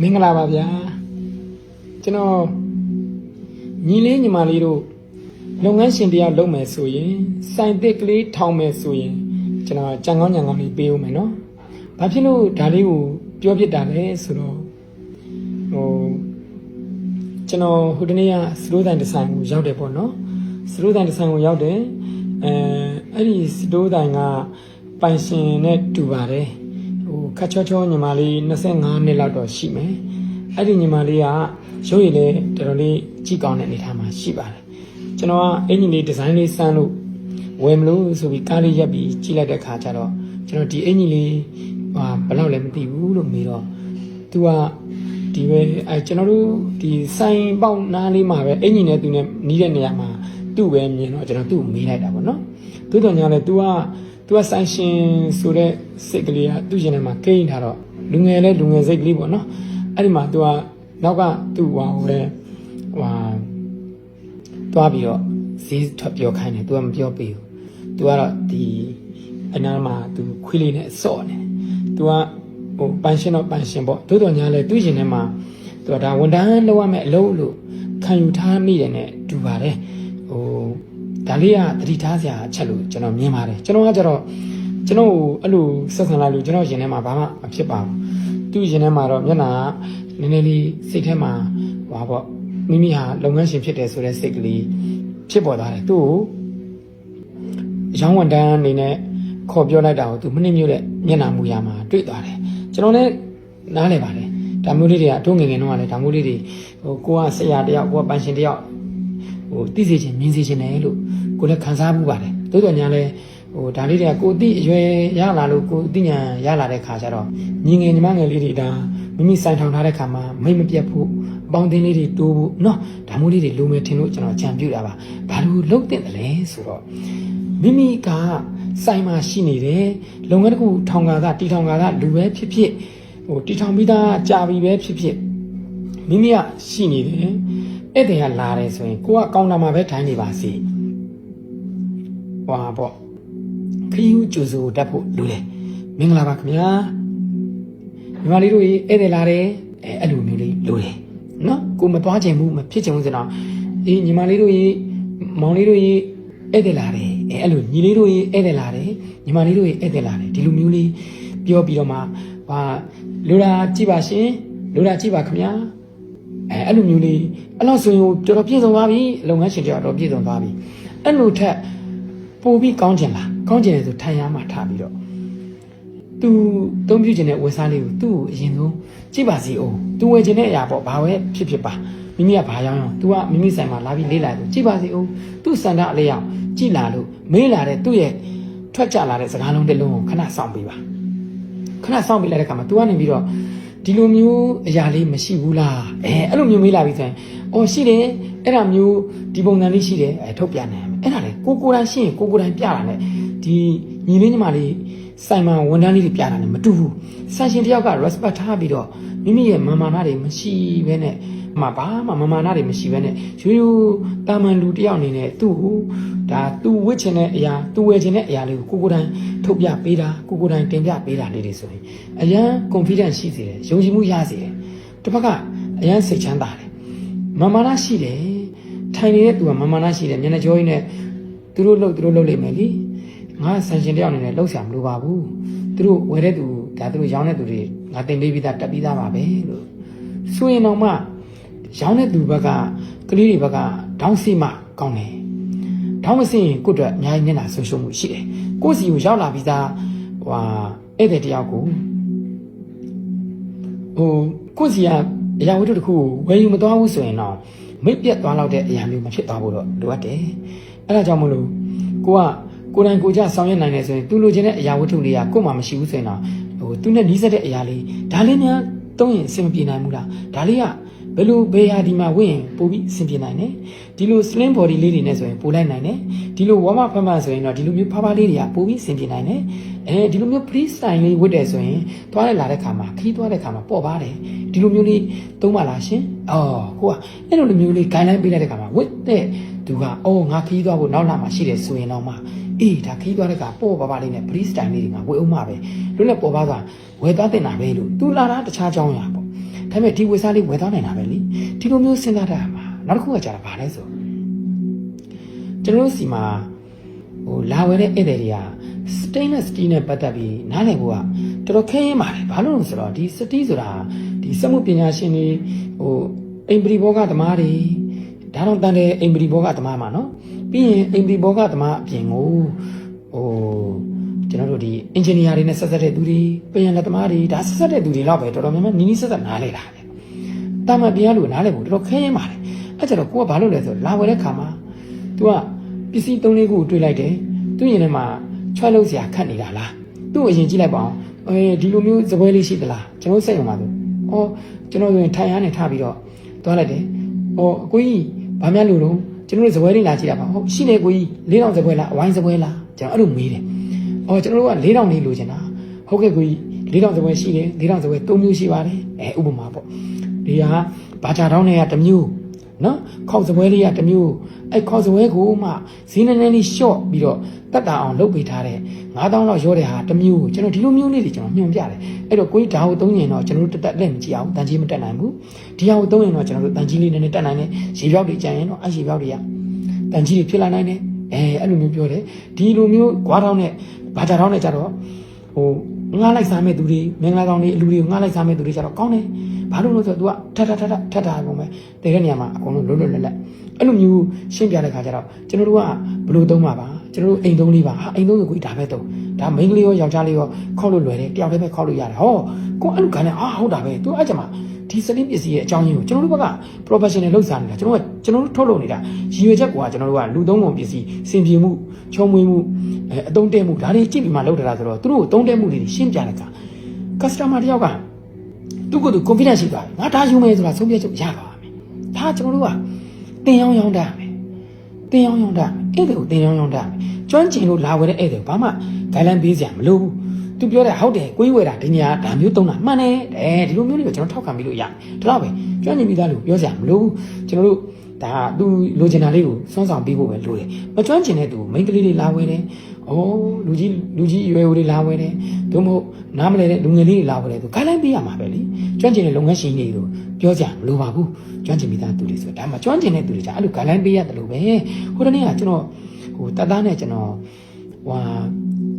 မင်္ဂလာပါဗျာကျွန်တော်ညီလေးညီမလေးတို့လုပ်ငန်းရှင်တရားလုပ်မယ်ဆိုရင်စိုင်တစ်ကလေးထောင်မယ်ဆိုရင်ကျွန်တော်ကြံကောင်းကြံကောင်းလေးပေးဦးမယ်နော်ဘာဖြစ်လို့ဒါလေးကိုပြောဖြစ်တာလဲဆိုတော့ဟိုကျွန်တော်ဟိုတနေ့ကစလိုးတိုင်းဒီဇိုင်းကိုရောက်တယ်ပေါ့နော်စလိုးတိုင်းဒီဇိုင်းကိုရောက်တယ်အဲအဲ့ဒီစလိုးတိုင်းကပိုင်ရှင်နဲ့တူပါတယ် ဟိုခတ်ချောချောညီမလေး25နှစ်လောက်တော့ရှိမယ်အဲ့ဒီညီမလေးကရုပ်ရည်လည်းတော်တော်လေးကြည့်ကောင်းတဲ့အနေအထားမှာရှိပါတယ်ကျွန်တော်ကအင်ဂျင်လေးဒီဇိုင်းလေးစမ်းလို့ဝယ်မလို့ဆိုပြီးကားလေးရက်ပြီးကြည့်လိုက်တဲ့ခါကျတော့ကျွန်တော်ဒီအင်ဂျင်လေးဟာဘယ်လောက်လဲမသိဘူးလို့မေးတော့သူကဒီပဲအဲကျွန်တော်တို့ဒီဆိုင်ပေါက်နားလေးမှာပဲအင်ဂျင်နဲ့သူနဲ့နီးတဲ့နေရာမှာသူ့ပဲမြင်တော့ကျွန်တော်သူ့ကိုမေးလိုက်တာပေါ့နော်သို့တော်ညာလဲ तू က သူကဆိုင်ရှင်ဆိုတဲ့စိတ်ကလေးကသူ့ရင်ထဲမှာကိန်းထားတော့လူငယ်လဲလူငယ်စိတ်ကလေးပေါ့နော်အဲ့ဒီမှာသူကနောက်ကသူ့ဟိုလဲဟိုသွားပြီးတော့ဈေးထွက်ပြောခိုင်းတယ်သူကမပြောပေးဘူးသူကတော့ဒီအနားမှာသူခွေးလေးနဲ့စော့နေသူကဟိုပန်ရှင်တော့ပန်ရှင်ပေါ့သို့တော်ညာလဲသူ့ရင်ထဲမှာသူကဒါဝန်တန်းလောက်ရမယ်အလုပ်လို့ခံယူထားမိတယ်နဲ့တူပါတယ်ဟို ဒါလေးကသတိထားစရာအချက်လို့ကျွန်တော်မြင်ပါတယ်ကျွန်တော်ကကြတော့ကျွန်တော်အဲ့လိုဆက်ဆံလိုက်လို့ကျွန်တော်ရင်ထဲမှာဘာမှမဖြစ်ပါဘူးသူ့ရင်ထဲမှာတော့မျက်နှာကနည်းနည်းလေးစိတ်ထဲမှာဟွာပေါ့မိမိဟာလုပ်ငန်းရှင်ဖြစ်တယ်ဆိုတဲ့စိတ်ကလေးဖြစ်ပေါ်သွားတယ်သူ့ကိုအယောင်းဝန်တန်းအနေနဲ့ခေါ်ပြောလိုက်တာကိုသူမနှိမ့်မြို့တဲ့မျက်နှာမူရမှာတွေ့သွားတယ်ကျွန်တော်လည်းနားလည်ပါတယ်ဒါမျိုးလေးတွေကတို့ငယ်ငယ်တုန်းကလည်းဒါမျိုးလေးတွေဟိုကိုကဆရာတယောက်ကိုကပန်ရှင်တယောက် ဟိုသိစေခြင်းမြင်စေခြင်းတယ်လို့ကိုလည်းခံစားမှုပါတယ်တိုးတော်ညာလည်းဟိုဒါလေးတွေကကိုအသိအရွယ်ရလာလို့ကိုအသိဉာဏ်ရလာတဲ့ခါကျတော့ညီငယ်ညီမငယ်လေးတွေဒါမိမိစိုင်ထောင်ထားတဲ့ခါမှာမိတ်မပြတ်ဖို့အပေါင်းအသင်းလေးတွေတိုးဖို့နော်ဒါမျိုးလေးတွေလိုမယ်ထင်လို့ကျွန်တော်ကြံပြူတာပါဘာလို့လုတ်တင်တယ်လဲဆိုတော့မိမိကစိုင်မှာရှိနေတယ်လုပ်ငန်းတစ်ခုထောင်ကာကတီထောင်ကာကလူပဲဖြစ်ဖြစ်ဟိုတီထောင်ပြီးသားကြာပြီပဲဖြစ်ဖြစ်မိမိကရှိနေတယ် ဧည့်သည်ကလာတယ်ဆိုရင်ကိုကကောင်တာမှာပဲထိုင်နေပါစေဟွာပေါ့ခရီးဦးကျူစုကိုတက်ဖို့လိုတယ်မင်္ဂလာပါခင်ဗျာညီမလေးတို့ရေဧည့်သည်လာတယ်အဲအဲ့လိုမျိုးလေးလိုတယ်နော်ကိုမသွားချင်ဘူးမဖြစ်ချင်ဘူးဆိုတော့အေးညီမလေးတို့ရေမောင်လေးတို့ရေဧည့်သည်လာတယ်အဲအဲ့လိုညီလေးတို့ရေဧည့်သည်လာတယ်ညီမလေးတို့ရေဧည့်သည်လာတယ်ဒီလိုမျိုးလေးပြောပြီးတော့မှဟာလိုတာကြည့်ပါရှင်လိုတာကြည့်ပါခင်ဗျာ အဲအဲ့လိုမျိုးလေးအဲ့လောက်ဆိုရင်တော်တော်ပြည့်စုံသွားပြီလုပ်ငန်းရှင်တယောက်တော့ပြည့်စုံသွားပြီအဲ့လိုထက်ပို့ပြီးကောင်းချင်လားကောင်းချင်တယ်ဆိုထိုင်ရမှာထားပြီးတော့သူသုံးပြခြင်းတဲ့ဝယ်စားလေးကိုသူ့ကိုအရင်ဆုံးကြည့်ပါစီအောင်သူဝယ်ခြင်းတဲ့အရာပေါ့ဘာပဲဖြစ်ဖြစ်ပါမိမိကဘာရောင်းရောင်း तू ကမိမိဆိုင်မှာလာပြီးလေးလာတယ်ကြည့်ပါစီအောင်သူ့စန္ဒအလေးရောက်ကြည့်လာလို့မေးလာတဲ့သူ့ရဲ့ထွက်ကြလာတဲ့စကားလုံးတစ်လုံးကိုခဏစောင့်ပေးပါခဏစောင့်ပေးလိုက်တဲ့ခါမှာ तू ကနေပြီးတော့ ဒီလိုမျိုးအရာလေးမရှိဘူးလားအဲအဲ့လိုမျိုးမေးလာပြီးဆိုရင်အော်ရှိတယ်အဲ့ဒါမျိုးဒီပုံစံလေးရှိတယ်အဲထုတ်ပြနိုင်မယ်အဲ့ဒါလေကိုကိုယ်တိုင်ရှိရင်ကိုကိုယ်တိုင်ပြတာ ਨੇ ဒီညီလေးညီမလေးဆိုင်မှာဝန်ထမ်းလေးတွေပြတာ ਨੇ မတူဘူးဆန်ရှင်တယောက်က respect ထားပြီးတော့မိမိရဲ့မာမာနာတွေမရှိဘဲနဲ့ မဘာမှမာမာနာတွေမရှိဘဲနဲ့ရိုးရိုးတာမန်လူတယောက်အနေနဲ့သူ့ကိုဒါသူဝစ်ချင်တဲ့အရာသူဝယ်ချင်တဲ့အရာလေးကိုကိုကိုယ်တိုင်ထုတ်ပြပေးတာကိုကိုယ်တိုင်တင်ပြပေးတာလေးတွေဆိုရင်အရန် confidence ရှိစေတယ်ယုံကြည်မှုရစေတယ်တစ်ဖက်ကအရန်စိတ်ချမ်းသာတယ်မာမာနာရှိတယ်ထိုင်နေတဲ့သူကမာမာနာရှိတယ်မျက်နှာကြောကြီးနဲ့သူတို့လှုပ်သူတို့လှုပ်လိမ့်မယ်လीငါဆန်ရှင်တယောက်အနေနဲ့လှုပ်ရှာမလိုပါဘူးသူတို့ဝယ်တဲ့သူဒါသူတို့ရောင်းတဲ့သူတွေငါတင်ပေးပြီးသားတက်ပြီးသားပါပဲလို့ဆိုရင်တော့မှ ရောင်းတဲ့သူဘက်ကကလေးတွေဘက်ကဒေါင်းစီမှကောင်းတယ်ဒေါင်းမစင်ရင်ကိုယ့်အတွက်အများကြီးမျက်နှာဆွရှုံးမှုရှိတယ်ကိုယ့်စီကိုရောက်လာပြီးသားဟွာဧည့်သည်တယောက်ကိုဟိုကိုယ့်စီကအရာဝတ္ထုတစ်ခုကိုဝယ်ယူမသွားဘူးဆိုရင်တော့မိတ်ပြတ်သွားတော့တဲ့အရာမျိုးမဖြစ်သွားဘူးတော့လိုအပ်တယ်အဲ့ဒါကြောင့်မလို့ကိုကကိုယ်တိုင်ကိုယ်ကြဆောင်ရွက်နိုင်တယ်ဆိုရင်သူလိုချင်တဲ့အရာဝတ္ထုလေးကကိုယ်မှမရှိဘူးဆိုရင်တော့ဟိုသူနဲ့နီးစပ်တဲ့အရာလေးဒါလေးများသုံးရင်အဆင်မပြေနိုင်ဘူးလားဒါလေးက ဘယ်လိုဘယ်ဟာဒီမှာဝင်ရင်ပို့ပြီးအဆင်ပြေနိုင်တယ်ဒီလို slim body လေးတွေနဲ့ဆိုရင်ပို့လိုက်နိုင်တယ်ဒီလို warm up ဖက်မှဆိုရင်တော့ဒီလိုမျိုးဖားဖားလေးတွေကပို့ပြီးအဆင်ပြေနိုင်တယ်အဲဒီလိုမျိုး free style လေးဝတ်တယ်ဆိုရင်သွားရလာတဲ့ခါမှာခီးသွားတဲ့ခါမှာပေါ့ပါတယ်ဒီလိုမျိုးလေးသုံးပါလားရှင်အော်ကိုကအဲ့လိုမျိုးလေး guideline ပေးလိုက်တဲ့ခါမှာဝတ်တဲ့သူကအော်ငါခီးသွားဖို့နောက်လာမှရှိတယ်ဆိုရင်တော့မှအေးဒါခီးသွားတဲ့ကပေါ့ပါပါလေးနဲ့ free style လေးတွေငါဝယ်အောင်မှာပဲလွတ်လပ်ပေါ်ပါကဝယ်သားတင်တာပဲလို့သူလာတာတခြားကြောင်းရပေါ့ ဒါပေမဲ့ဒီဝယ်စားလေးဝယ်သွားနိုင်တာပဲလေဒီလိုမျိုးစဉ်းစားတတ်ရမှာနောက်တစ်ခုကကြာတာဘာလဲဆိုကျွန်တော်တို့စီမှာဟိုလာဝယ်တဲ့ဧည့်သည်တွေက stainless steel နဲ့ပတ်သက်ပြီးနားလည်ဖို့ကတော်တော်ခဲရင်ပါတယ်ဘာလို့လဲဆိုတော့ဒီ steel ဆိုတာဒီစက်မှုပညာရှင်တွေဟိုအိမ်ပရိဘောဂသမားတွေဒါတော့တန်တဲ့အိမ်ပရိဘောဂသမားမှာနော်ပြီးရင်အိမ်ပရိဘောဂသမားအပြင်ကိုဟို ကျွန်တော်တို့ဒီ engineer တွေနဲ့ဆက်ဆက်တဲ့သူတွေပြင်လက်သမားတွေဒါဆက်ဆက်တဲ့သူတွေတော့ပဲတော်တော်များများနီးနီးဆက်ဆက်နားလဲတာပဲတာမန်ပြန်လို့နားလဲဖို့တော်တော်ခဲရင်ပါတယ်အဲ့ကြတော့ကိုကဘာလို့လဲဆိုတော့လာဝယ်တဲ့ခါမှာ तू ကပစ္စည်း၃လေးခုတွေ့လိုက်တယ်သူရင်ထဲမှာချွတ်လို့စရာခတ်နေတာလားသူ့ကိုအရင်ကြည့်လိုက်ပါအောင်အဲဒီလိုမျိုးစပွဲလေးရှိသလားကျွန်တော်စိတ်ဝင်ပါသူဩကျွန်တော်ဆိုရင်ထိုင်ရနေထပြီးတော့သွားလိုက်တယ်ဩအကိုကြီးဘာများလို့တော့ကျွန်တော်တို့စပွဲလေးလာကြည့်တာပါဟုတ်ရှိနေကိုကြီး၄တောင်စပွဲလားအဝိုင်းစပွဲလားကျွန်တော်အဲ့လိုမေးတယ် ဩကျွန်တော်တို့က၄တောင်လေးလိုချင်တာဟုတ်ကဲ့ကိုကြီး၄တောင်စပွဲရှိတယ်၄တောင်စပွဲ၃မျိုးရှိပါတယ်အဲဥပမာပေါ့ဒီဟာဘာချာတောင်းတွေကတစ်မျိုးနော်ခောက်စပွဲလေးကတစ်မျိုးအဲ့ခောက်စပွဲကိုမှဈေးနည်းနည်းလေးရှော့ပြီးတော့တက်တာအောင်လုပ်ပေးထားတဲ့9000လောက်ရောတဲ့ဟာတစ်မျိုးကျွန်တော်ဒီလိုမျိုးလေးတွေကျွန်တော်ညွှန်ပြတယ်အဲ့တော့ကိုကြီးဒါကိုသုံးရင်တော့ကျွန်တော်တို့တက်တက်လက်မကြည့်အောင်တန်ကြီးမတက်နိုင်ဘူးဒီဟာကိုသုံးရင်တော့ကျွန်တော်တို့တန်ကြီးလေးနည်းနည်းတက်နိုင်တယ်ရေပြောက်တွေကြံရင်တော့အဲ့ရေပြောက်တွေကတန်ကြီးတွေဖြစ်လာနိုင်တယ်အဲအဲ့လိုမျိုးပြောတယ်ဒီလိုမျိုးကွာထောင်းနဲ့ ဘာကြထောင်းနဲ့ကြတော့ဟိုငားလိုက်စားမဲ့သူတွေမင်္ဂလာဆောင်တွေအလူတွေကိုငားလိုက်စားမဲ့သူတွေကြတော့ကောင်းတယ်ဘာလို့လဲဆိုတော့ तू ကထထထထထထပုံပဲတကယ်နေရာမှာအကုန်လုံးလွတ်လွတ်လပ်လပ်အဲ့လိုမျိုးရှင်းပြတဲ့ခါကျတော့ကျွန်တော်တို့ကဘလို့သုံးပါပါကျွန်တော်တို့အိမ်သုံးလေးပါဟာအိမ်သုံးဆိုကိုဒါပဲသုံးဒါမိန်းကလေးရောယောက်ျားလေးရောခောက်လို့လွယ်တယ်တယောက်တည်းပဲခောက်လို့ရတယ်ဟောကိုအဲ့လိုခံနေအာဟုတ်တာပဲ तू အဲ့ကြမှာ ဒီစလင်းပစ္စည်းရဲ့အကြောင်းရင်းကိုကျွန်တော်တို့ဘက်က professional လောက်စားနေတာကျွန်တော်ကကျွန်တော်တို့ထုတ်လုပ်နေတာရည်ရွယ်ချက်ကကျွန်တော်တို့ကလူသုံးပုံပစ္စည်းစင်ပြေမှုချုံမွေးမှုအဲအတုံးတဲမှုဒါတွေကြည့်ပြီးမှလုပ်တာဆိုတော့သူတို့ကိုတုံးတဲမှုတွေရှင်းပြတဲ့အခါ customer တယောက်ကသူ့ကိုယ်သူ confidence ရှိသွားတယ်ငါဒါယူမယ်ဆိုတာဆုံးဖြတ်ချက်ရပါမယ်ဒါကျွန်တော်တို့ကတင်ရောင်းရောင်းတတ်မယ်တင်ရောင်းရောင်းတတ်မယ်အဲ့ဒါကိုတင်ရောင်းရောင်းတတ်မယ်ကျွမ်းကျင်လို့လာဝယ်တဲ့အဲ့ဒါကိုဘာမှ guideline ပေးစရာမလိုဘူး သူပြောတဲ့ဟုတ်တယ်ကိုကြီးဝယ်တာဒီနေရာဒါမျိုးသုံးတာမှန်တယ်အဲဒီလိုမျိုးလေးပဲကျွန်တော်ထောက်ခံပြီးလို့ရတယ်ဒါတော့ပဲကျွမ်းကျင်ပြီးသားလို့ပြောစရာမလိုဘူးကျွန်တော်တို့ဒါသူလိုချင်တာလေးကိုစွန့်ဆောင်ပေးဖို့ပဲလိုတယ်မကျွမ်းကျင်တဲ့သူမိန်းကလေးတွေလာဝယ်တယ်ဩလူကြီးလူကြီးရွယ်ဦးတွေလာဝယ်တယ်သို့မဟုတ်နားမလဲတဲ့လူငယ်လေးတွေလာဝယ်တယ်သူ guideline ပေးရမှာပဲလေကျွမ်းကျင်တဲ့လုပ်ငန်းရှင်တွေကိုပြောစရာမလိုပါဘူးကျွမ်းကျင်ပြီးသားသူတွေဆိုဒါမှကျွမ်းကျင်တဲ့သူတွေじゃအဲ့လို guideline ပေးရတယ်လို့ပဲဟိုတနေ့ကကျွန်တော်ဟိုတတ်သားနဲ့ကျွန်တော်ဟွာ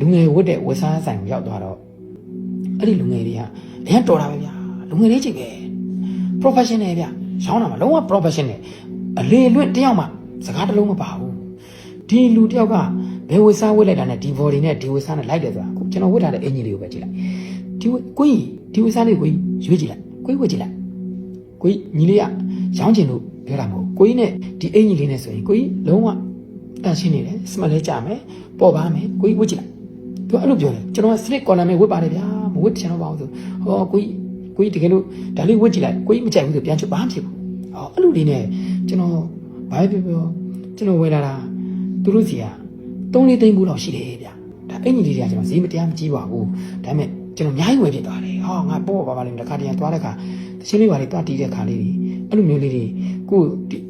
လူငယ်ဝတ်တဲ့ဝတ်စားဆိုင်ကိုရောက်သွားတော့အဲ့ဒီလူငယ်တွေကအရင်တော်တာပဲဗျာလူငယ်လေးချိတ်ပဲ professional ဗျရောင်းတာမှာလုံးဝ professional အလေလွင့်တယောက်မှစကားတစ်လုံးမပါဘူးဒီလူတယောက်ကဘယ်ဝတ်စားဝတ်လိုက်တာနဲ့ဒီ body နဲ့ဒီဝတ်စားနဲ့လိုက်တယ်ဆိုတာအခုကျွန်တော်ဝတ်ထားတဲ့အင်ဂျီလေးကိုပဲကြည့်လိုက်ဒီဝတ်ကိုကြီးဒီဝတ်စားလေးကိုကြီးရွေးကြည့်လိုက်ကိုကြီးဝတ်ကြည့်လိုက်ကိုကြီးညီလေးကရောင်းချင်လို့ပြောတာမဟုတ်ကိုကြီးနဲ့ဒီအင်ဂျီလေးနဲ့ဆိုရင်ကိုကြီးလုံးဝတန်ရှင်းနေတယ်စမလဲကြမယ်ပေါ်ပါမယ်ကိုကြီးဝတ်ကြည့်လိုက် သူအဲ့လိုပြောတယ်ကျွန်တော်က slip corner နဲ့ဝတ်ပါတယ်ဗျာမဝတ်ချင်တော့ပါဘူးဆိုဟောကိုကြီးကိုကြီးတကယ်လို့ဒါလေးဝတ်ကြည့်လိုက်ကိုကြီးမကြိုက်ဘူးဆိုပြန်ချုပ်ဘာမှဖြစ်ဘူးဟောအဲ့လိုလေးနဲ့ကျွန်တော်ဘာပဲပြောပြောကျွန်တော်ဝယ်လာတာသူတို့စီက3လေးသိန်းဘူးလောက်ရှိတယ်ဗျာဒါအင်ကြီးလေးတွေကကျွန်တော်ဈေးမတရားမကြီးပါဘူးဒါပေမဲ့ကျွန်တော်အများကြီးဝယ်ဖြစ်သွားတယ်ဟောငါပေါ့ပါပါလိမ့်မယ်တစ်ခါတည်းသွားတဲ့ခါတချင်းလေးပါလေးတွားတီးတဲ့ခါလေးတွေအဲ့လိုမျိုးလေးတွေကို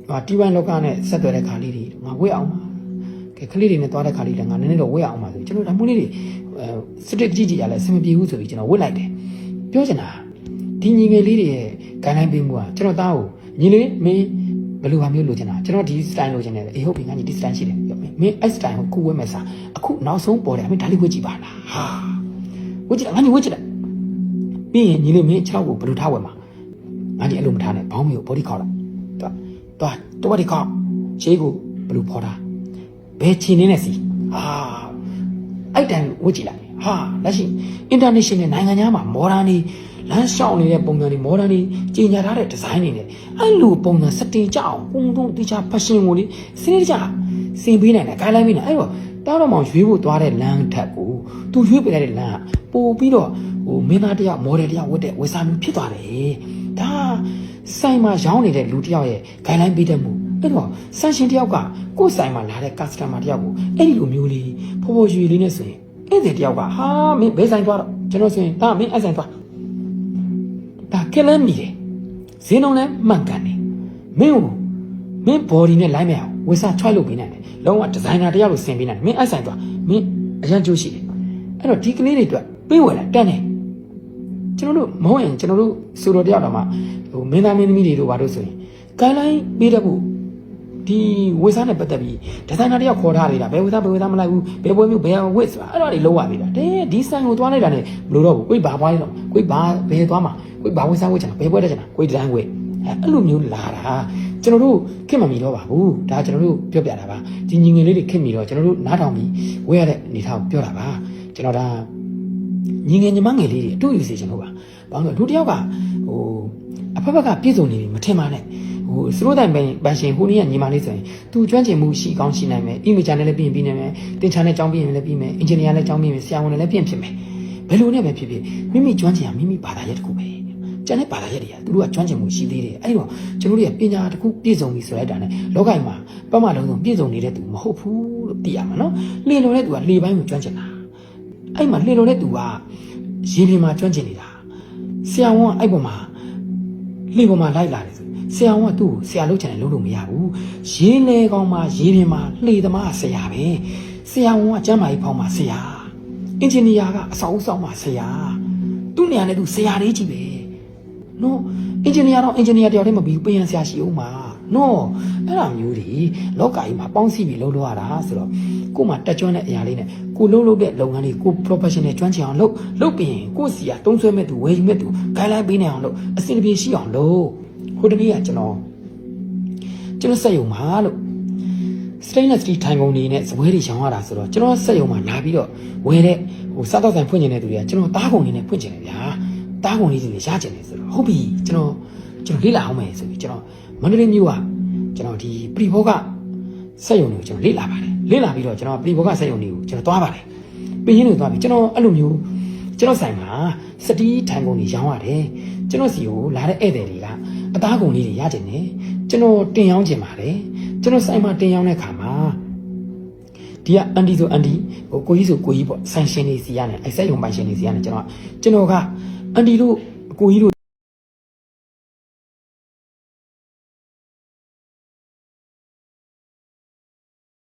ဟာတီဝိုင်းလောကနဲ့ဆက်သွယ်တဲ့ခါလေးတွေငါဝယ်အောင်ပါ ကဲကလေးတွေနဲ့သွားတဲ့ခါလေးလည်းငါနည်းနည်းတော့ဝယ်အောင်ပါဆိုကျွန်တော်ဒါမှမဟုတ်လေးတွေစတစ်ကြည့်ကြည့်ရလဲအဆင်မပြေဘူးဆိုပြီးကျွန်တော်ဝယ်လိုက်တယ်ပြောချင်တာဒီညီငယ်လေးတွေရဲ့ဂိုင်းလိုင်းပေးမှုကကျွန်တော်သားကိုညီလေးမင်းဘယ်လိုဟာမျိုးလိုချင်တာကျွန်တော်ဒီ style လိုချင်တယ်အေးဟုတ်ပြီငါညီဒီ style ရှိတယ်ပြောမင်းမင်းအဲ့ style ကိုခုဝဲမဲ့စားအခုနောက်ဆုံးပေါ်တယ်မင်းဒါလေးဝတ်ကြည့်ပါလားဟာဝတ်ကြည့်လားငါညီဝတ်ကြည့်လားပြီးရင်ညီလေးမင်း6ကိုဘယ်လိုထားဝဲမှာငါညီအဲ့လိုမထားနဲ့ဘောင်းမီကို body ခေါက်လိုက်တော့တော့တော့ body ခေါက်ရှေးကိုဘယ်လိုဖော်တာ ဘယ်ချင်နေနဲ့စီဟာအဲ့တန်ဝတ်ကြည့်လိုက်ဟာလက်ရှိ international နိုင်ငံခြားမှာ modern နေလမ်းလျှောက်နေတဲ့ပုံစံတွေ modern တွေကြီးညာထားတဲ့ design တွေနဲ့အဲ့လိုပုံစံစတင်ကြအောင်ပုံပုံတခြား fashion ကိုလေစနစ်တကျစင်ပေးနိုင်တယ် guideline ပေးနိုင်အဲ့တော့တောင်းတော့မောင်ရွေးဖို့သွားတဲ့လမ်းထက်ကိုသူရွေးပေးလိုက်တဲ့လမ်းကပို့ပြီးတော့ဟိုမင်းသားတယောက် model တယောက်ဝတ်တဲ့ဝယ်စားမျိုးဖြစ်သွားတယ်ဒါဆိုင်မှာရောင်းနေတဲ့လူတယောက်ရဲ့ guideline ပေးတတ်မှု အဲ့တော့ဆန်ရှင်တယောက်ကကိုယ့်ဆိုင်မှာလာတဲ့ customer တယောက်ကိုအဲ့ဒီလိုမျိုးလေးဖော်ဖော်ရွှေလေးနဲ့ဆိုရင်ဧည့်သည်တယောက်ကဟာမင်းဘယ်ဆိုင်သွားတော့ကျွန်တော်ဆိုရင်ဒါမင်းအဲ့ဆိုင်သွားဒါကလမ်းမီတယ်ဈေးနှုန်းလည်းမှန်ကန်တယ်မင်းကိုမင်း body နဲ့ line မရအောင်ဝယ်စား try လုပ်ပေးနိုင်တယ်လုံးဝ designer တယောက်လိုဆင်ပေးနိုင်တယ်မင်းအဲ့ဆိုင်သွားမင်းအရန်ကြိုးရှိတယ်အဲ့တော့ဒီကလေးတွေအတွက်ပေးဝယ်လာတန်းတယ်ကျွန်တော်တို့မဟုတ်ရင်ကျွန်တော်တို့ဆိုတော်တယောက်တော့မှဟိုမင်းသားမင်းသမီးတွေတို့ဘာလို့ဆိုရင် guideline ပေးတတ်ဖို့ ဒီဝေစားနဲ့ပတ်သက်ပြီးဒီဇိုင်နာတယောက်ခေါ်ထားနေတာဘယ်ဝေစားဘယ်ဝေစားမလိုက်ဘူးဘယ်ပွဲမျိုးဘယ်ဝစ်ဆိုတာအဲ့ဒါတွေလုံးဝသေးတာတဲ့ဒီဆိုင်ကိုသွားလိုက်တာနဲ့မလို့တော့ဘူးကိုယ်ဘာပွားလဲတော့ကိုယ်ဘာဘယ်သွားမှာကိုယ်ဘာဝေစားဝစ်ချင်တာဘယ်ပွဲတက်ချင်တာကိုယ်ဒီဇိုင်းဝစ်အဲ့အဲ့လိုမျိုးလာတာကျွန်တော်တို့ခင်မမီတော့ပါဘူးဒါကျွန်တော်တို့ပြောပြတာပါဒီညီငယ်လေးတွေခင်မီတော့ကျွန်တော်တို့နားထောင်ပြီးဝေရတဲ့အနေထားကိုပြောတာပါကျွန်တော်ဒါညီငယ်ညီမငယ်လေးတွေအတူယူစေချင်လို့ပါ။ဘာလို့လဲလူတစ်ယောက်ကဟိုအဖက်ဖက်ကပြည့်စုံနေပြီမထင်ပါနဲ့။ ဟိုစရိုးတိုင်ပန်ပန်ရှင်ဟိုနေ့ကညီမလေးဆိုရင်သူကျွမ်းကျင်မှုရှိကောင်းရှိနိုင်မယ်။ image နဲ့လည်းပြင်ပြီးနိုင်မယ်။တင်ချာနဲ့ကြောင်းပြင်လည်းပြီးမယ်။ engineer နဲ့ကြောင်းပြင်မယ်။ဆရာဝန်နဲ့လည်းပြင်ဖြစ်မယ်။ဘယ်လိုနဲ့ပဲဖြစ်ဖြစ်မိမိကျွမ်းကျင်ရမိမိဘာသာရပ်တစ်ခုပဲ။ကျန်တဲ့ဘာသာရပ်တွေကသူတို့ကကျွမ်းကျင်မှုရှိသေးတယ်။အဲ့တော့ကျွန်တော်တို့ရဲ့ပညာတစ်ခုပြည့်စုံပြီဆိုလိုက်တာနဲ့လောကကြီးမှာပတ်မလုံးစုံပြည့်စုံနေတဲ့သူမဟုတ်ဘူးလို့သိရမှာနော်။လေလုံတဲ့သူကလေပိုင်းကိုကျွမ်းကျင်တာ။အဲ့မှာလေလုံတဲ့သူကရေပြင်မှာကျွမ်းကျင်နေတာဆရာဝန်ကအဲ့ပေါ်မှာလေပေါ်မှာလိုက်လာတယ် ဆိုဆရာဝန်ကသူ့ကိုဆရာလုပ်ချင်တယ်လုပ်လို့မရဘူးရေလေကောင်မှာရေပြင်မှာလှေသမားကဆရာပဲဆရာဝန်ကကျမ်းမာရေးဖောင်းမှာဆရာအင်ဂျင်နီယာကအဆောက်အဦဆောင်မှာဆရာသူ့နေရာနဲ့သူဆရာလေးကြီးပဲနော်အင်ဂျင်နီယာတော့အင်ဂျင်နီယာတယောက်တည်းမပြီးဘူးပြင်ဆရာရှိအောင်မှာနော်အဲ့လိုမျိုးတွေလောကကြီးမှာပေါင်းစည်းပြီးလုပ်လို့ရတာဆိုတော့ကို့မှာတက်ကြွတဲ့အရာလေးနဲ့ကိုလှုပ်လှုပ်တဲ့လုပ်ငန်းလေးကို professional ကျွမ်းကျင်အောင်လုပ်လုပ်ပြီးရင်ကို့စီကတုံးဆွဲမဲ့သူဝယ်ယူမဲ့သူ guideline ပေးနိုင်အောင်လုပ်အစီအပြေရှိအောင်လုပ် ဟိုတနေ့ကကျွန်တော်ကျွန်တော်စက်ရုံမှာလို့ stainless steel ထိုင်ကုန်နေနဲ့ဇပွဲတွေရောင်းရတာဆိုတော့ကျွန်တော်စက်ရုံမှာလာပြီးတော့ဝယ်တဲ့ဟိုစားတော့ဆိုင်ဖွင့်နေတဲ့သူတွေကကျွန်တော်တားကုန်နေနဲ့ဖွင့်ချင်တယ်ဗျာတားကုန်လေးတွေရချင်တယ်ဆိုတော့ဟုတ်ပြီကျွန်တော်ကျွန်တော်လေ့လာအောင်မယ်ဆိုပြီးကျွန်တော်မန္တလေးမြို့ကကျွန်တော်ဒီပရိဘောကစက်ရုံတွေကိုကျွန်တော်လေ့လာပါတယ်လေ့လာပြီးတော့ကျွန်တော်ပရိဘောကစက်ရုံတွေကိုကျွန်တော်သွားပါတယ်ပြီးရင်းတွေသွားပြီးကျွန်တော်အဲ့လိုမျိုးကျွန်တော်ဆိုင်မှာ စတီးထိုင်ကုန်တွေရောင်းရတယ်ကျွန်တော်စီကိုလာတဲ့ဧည့်သည်တွေကအသားကုန်လေးတွေရချင်တယ်ကျွန်တော်တင်ရောင်းချင်ပါတယ်ကျွန်တော်ဆိုင်မှာတင်ရောင်းတဲ့ခါမှာဒီကအန်တီဆိုအန်တီဟိုကိုကြီးဆိုကိုကြီးပေါ့ဆိုင်ရှင်နေစီရနေအဲဆက်ယုံပိုင်ရှင်နေစီရနေကျွန်တော်ကကျွန်တော်ကအန်တီတို့ကိုကြီးတို့